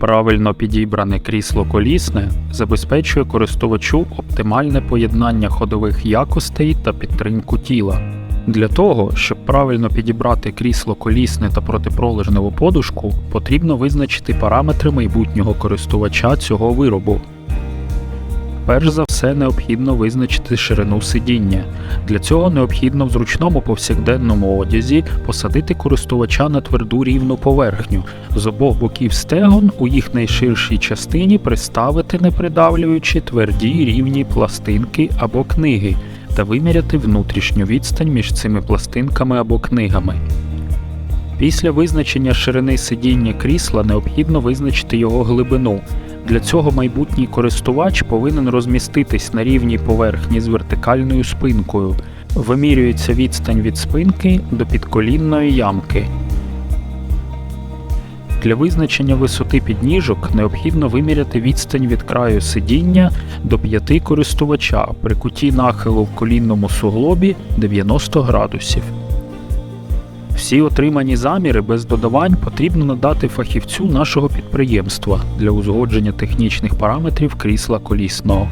Правильно підібране крісло колісне забезпечує користувачу оптимальне поєднання ходових якостей та підтримку тіла. Для того, щоб правильно підібрати крісло колісне та протипролежневу подушку, потрібно визначити параметри майбутнього користувача цього виробу. Перш за все необхідно визначити ширину сидіння. Для цього необхідно в зручному повсякденному одязі посадити користувача на тверду рівну поверхню, з обох боків стегон у їх найширшій частині приставити, не придавлюючи тверді рівні пластинки або книги та виміряти внутрішню відстань між цими пластинками або книгами. Після визначення ширини сидіння крісла необхідно визначити його глибину. Для цього майбутній користувач повинен розміститись на рівній поверхні з вертикальною спинкою. Вимірюється відстань від спинки до підколінної ямки. Для визначення висоти підніжок необхідно виміряти відстань від краю сидіння до п'яти користувача при куті нахилу в колінному суглобі 90 градусів. Всі отримані заміри без додавань потрібно надати фахівцю нашого підприємства для узгодження технічних параметрів крісла колісного.